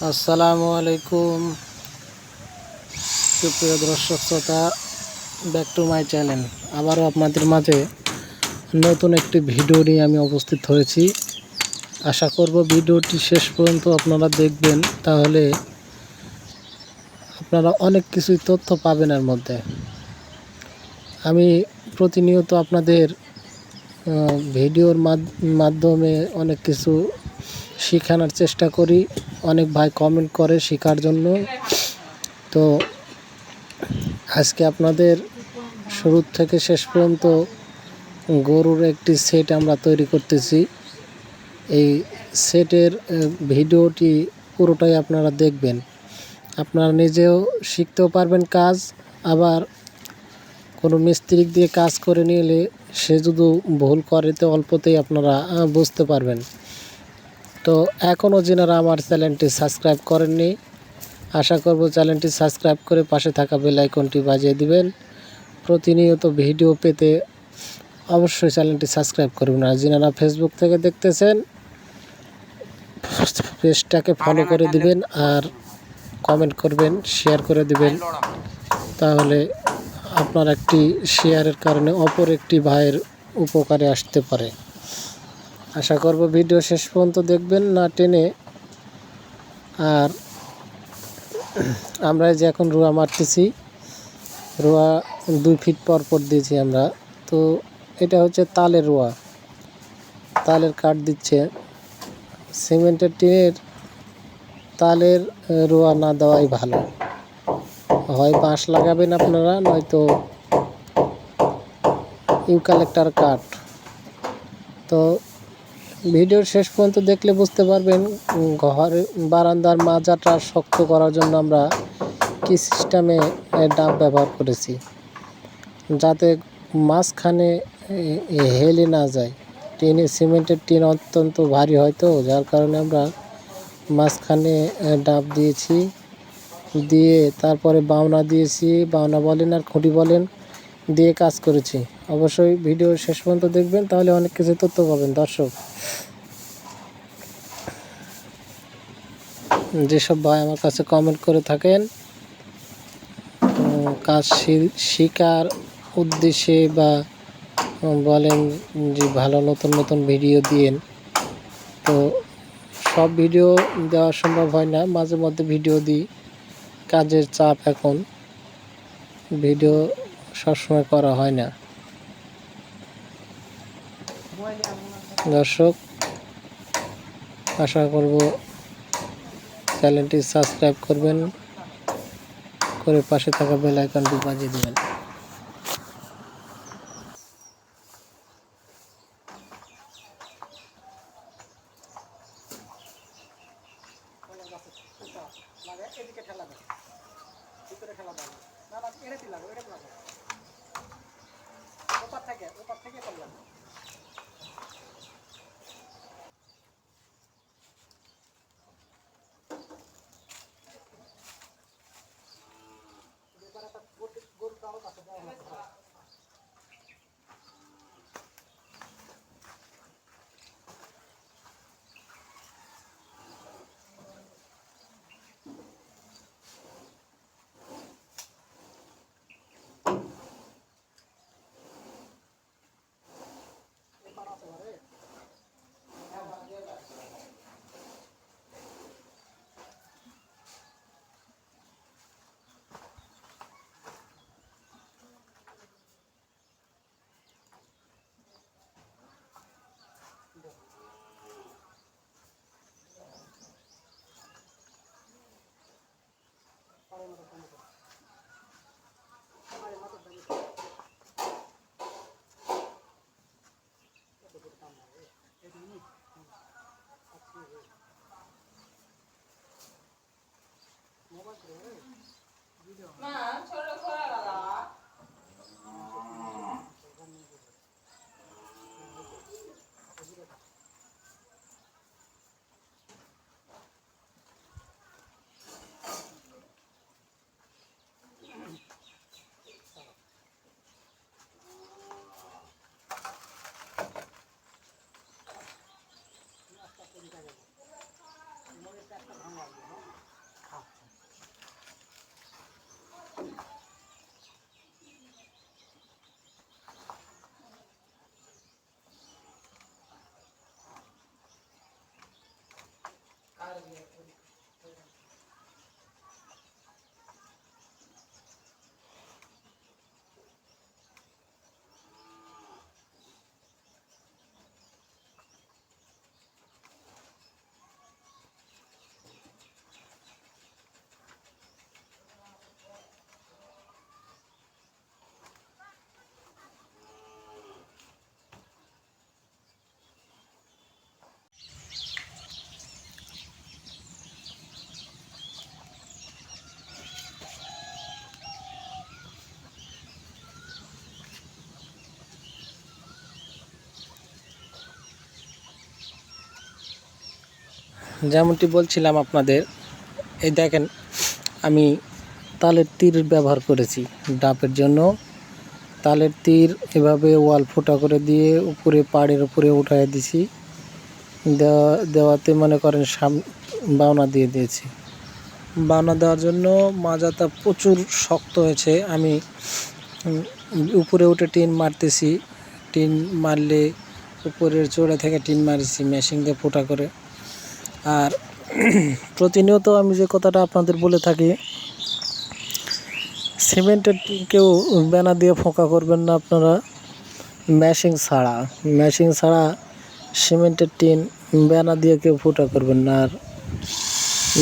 আসসালামু আলাইকুম। সুপ্রিয় দর্শক, শ্রোতা, ব্যাক টু মাই চ্যানেল। আবারও আপনাদের মাঝে নতুন একটি ভিডিও নিয়ে আমি উপস্থিত হয়েছি। আশা করব ভিডিওটি শেষ পর্যন্ত আপনারা দেখবেন। তাহলে আপনারা অনেক কিছুই তথ্য পাবেন এর মধ্যে। আমি প্রতিনিয়ত আপনাদের ভিডিওর মাধ- মাধ্যমে অনেক কিছু শেখানোর চেষ্টা করি। অনেক ভাই কমেন্ট করে শেখার জন্য। তো আজকে আপনাদের শুরু থেকে শেষ পর্যন্ত গরুর একটি সেট আমরা তৈরি করতেছি। এই সেটের ভিডিওটি পুরোটাই আপনারা দেখবেন। আপনারা নিজেও শিখতেও পারবেন কাজ, আবার কোনো মিস্ত্রি দিয়ে কাজ করে নিলে সে যদি ভুল করে, তো অল্পতেই আপনারা বুঝতে পারবেন। তো এখনও যেনারা আমার চ্যানেলটি সাবস্ক্রাইব করেননি, আশা করব চ্যানেলটি সাবস্ক্রাইব করে পাশে থাকা বেল আইকনটি বাজিয়ে দিবেন। প্রতিনিয়ত ভিডিও পেতে অবশ্যই চ্যানেলটি সাবস্ক্রাইব করবেন। আর যেনারা ফেসবুক থেকে দেখতেছেন, পেজটাকে ফলো করে দিবেন আর কমেন্ট করবেন শেয়ার করে দিবেন। তাহলে আপনার একটি শেয়ারের কারণে অপর একটি ভাইয়ের উপকারে আসতে পারে। আশা করব ভিডিও শেষ পর্যন্ত দেখবেন, না টেনে। আর আমরা যে এখন রুয়া মারতেছি, রুয়া দুই ফিট পর পর দিয়েছি আমরা। তো এটা হচ্ছে তালের রুয়া। তালের কাঠ দিচ্ছে। সিমেন্টের টিনের তালের রোয়া না দেওয়াই ভালো। হয় বাঁশ লাগাবেন আপনারা, নয়তো ইউকালেক্টার কাঠ। তো ভিডিওর শেষ পর্যন্ত দেখলে বুঝতে পারবেন ঘরে, বারান্দার মাজাটা শক্ত করার জন্য আমরা কি সিস্টেমে ডাব ব্যবহার করেছি। যাতে মাঝখানে হেলে না যায়। টিনে, সিমেন্টের টিন অত্যন্ত ভারী হয় তো যার কারণে আমরা মাঝখানে ডাব দিয়েছি। দিয়ে তারপরে বাওনা দিয়েছি। বাওনা বলেন আর খুঁটি বলেন। দিয়ে কাজ করেছি। অবশ্যই ভিডিও শেষ পর্যন্ত দেখবেন, তাহলে অনেক কিছু তথ্য পাবেন, দর্শক। যেসব ভাই আমার কাছে কমেন্ট করে থাকেন কাজ শিকার উদ্দেশ্যে বা বলেন যে ভালো নতুন নতুন ভিডিও দিয়েন, তো সব ভিডিও দেওয়া সম্ভব হয় না। মাঝে মধ্যে ভিডিও দিই, কাজের চাপ এখন। ভিডিও সবসময় করা হয় না। দর্শক, আশা করব চ্যানেলটি সাবস্ক্রাইব করবেন, করে পাশে থাকা বেল আইকনটি বাজিয়ে দেবেন। যেমনটি বলছিলাম আপনাদের, এই দেখেন, আমি তালের তীর ব্যবহার করেছি ডাবের জন্য। তালের তীর এভাবে ওয়াল ফোটা করে দিয়ে উপরে, পাড়ের উপরে উঠায় দিছি। দেওয়া দেওয়াতে মনে করেন সাম, বাওনা দিয়ে দিয়েছি। বাওনা দেওয়ার জন্য মাজাটা প্রচুর শক্ত হয়েছে। আমি উপরে উঠে টিন মারতেছি। টিন মারলে উপরের চূড়া থেকে টিন মারিছি, মেশিন দিয়ে ফোটা করে। আর প্রতিনিয়ত আমি যে কথাটা আপনাদের বলে থাকি, সিমেন্টের কেউ বেনা দিয়ে ফোঁকা করবেন না আপনারা। ম্যাশিং ছাড়া ম্যাশিং ছাড়া সিমেন্টের টিন বেনা দিয়ে কেউ ফোটা করবেন না। আর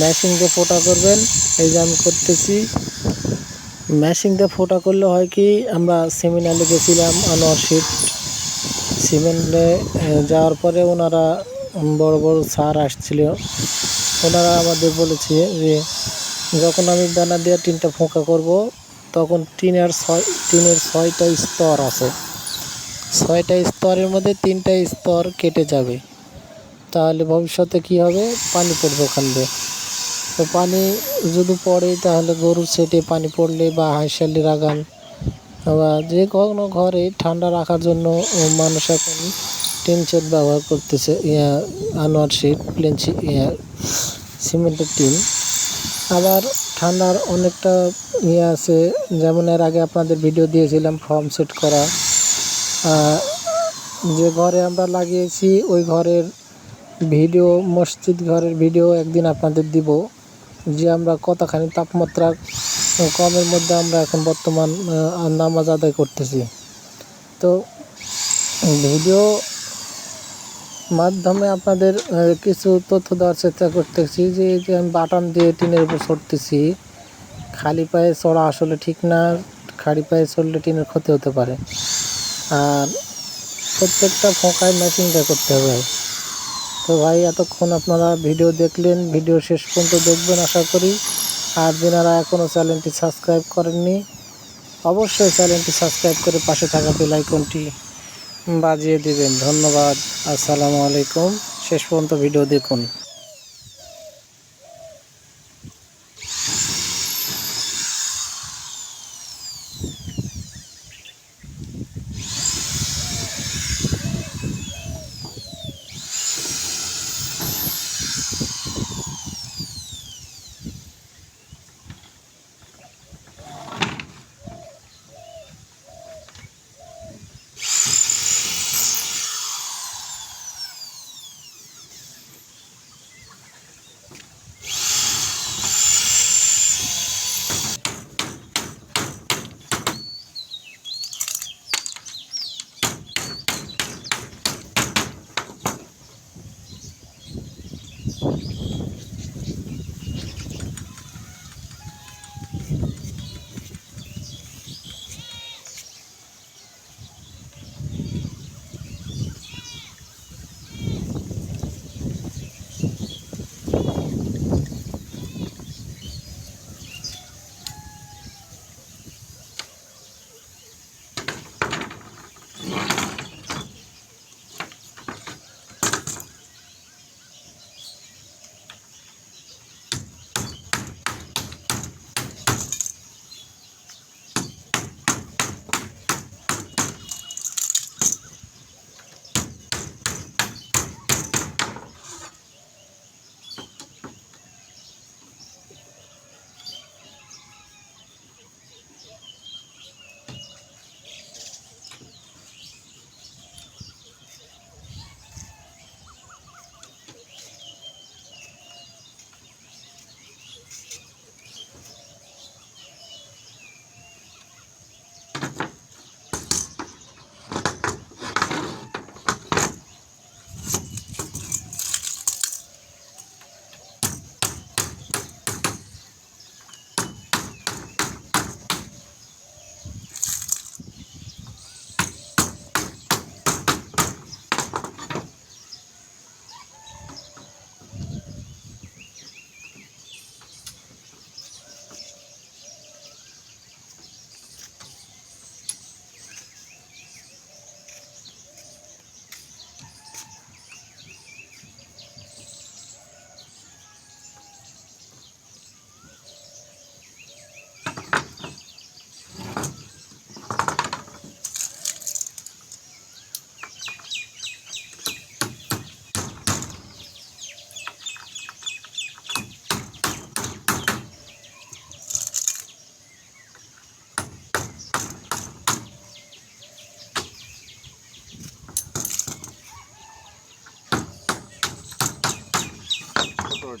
ম্যাশিং দিয়ে ফোটা করবেন, এই যে আমি করতেছি, ম্যাশিং দিয়ে ফোটা করলে হয় কি, আমরা সেমিনারে গেছিলাম আনোয়ার শিট সিমেন্টে যাওয়ার পরে ওনারা বড় বড় স্যার আসছিল। ওনারা আমাদের বলেছে যে, যখন আমি দানা দিয়ে টিনটা ফোঁকা করব, তখন টিনের ছয় টিনের ছয়টা স্তর আছে। ছয়টা স্তরের মধ্যে তিনটা স্তর কেটে যাবে। তাহলে ভবিষ্যতে কি হবে? পানি পড়বে দিয়ে। তো পানি যদি পড়ে, তাহলে গরুর সেটে পানি পড়লে বা হাঁসালি রাগান বা যে কোনো ঘরে ঠান্ডা রাখার জন্য মানুষ এখন টিন সেট ব্যবহার করতেছে, ইয়া, আনোয়ার শিট প্লেন সিমেন্টের টিন। আবার ঠান্ডার অনেকটা ইয়ে আছে, যেমন এর আগে আপনাদের ভিডিও দিয়েছিলাম, ফর্ম সেট করা। যে ঘরে আমরা লাগিয়েছি, ওই ঘরের ভিডিও, মসজিদ ঘরের ভিডিও একদিন আপনাদের দিব, যে আমরা কতখানি তাপমাত্রা কমের মধ্যে আমরা এখন বর্তমান নামাজ আদায় করতেছি। তো, ভিডিও মাধ্যমে আপনাদের কিছু তথ্য দেওয়ার চেষ্টা করতেছি যে যে আমি বাটাম দিয়ে টিনের উপর চড়তেছি খালি পায়ে চড়া আসলে ঠিক না, খালি পায়ে চড়লে টিনের ক্ষতি হতে পারে। আর প্রত্যেকটা ফোঁকায় ম্যাচিংটা করতে হবে। তো ভাই, এতক্ষণ আপনারা ভিডিও দেখলেন, ভিডিও শেষ পর্যন্ত দেখবেন আশা করি। আর যারা এখনও চ্যানেলটি সাবস্ক্রাইব করেননি, অবশ্যই চ্যানেলটি সাবস্ক্রাইব করে পাশে থাকা বেল আইকনটি বাজিয়ে দিবেন। ধন্যবাদ। আসসালামু আলাইকুম। শেষ পর্যন্ত ভিডিও দেখুন।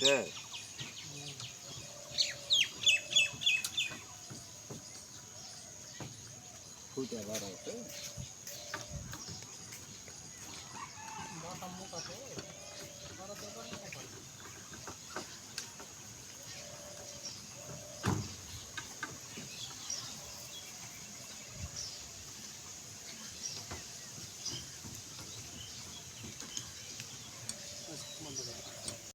ওঠে ফুটে বার হচ্ছে মোটা মুখ আছে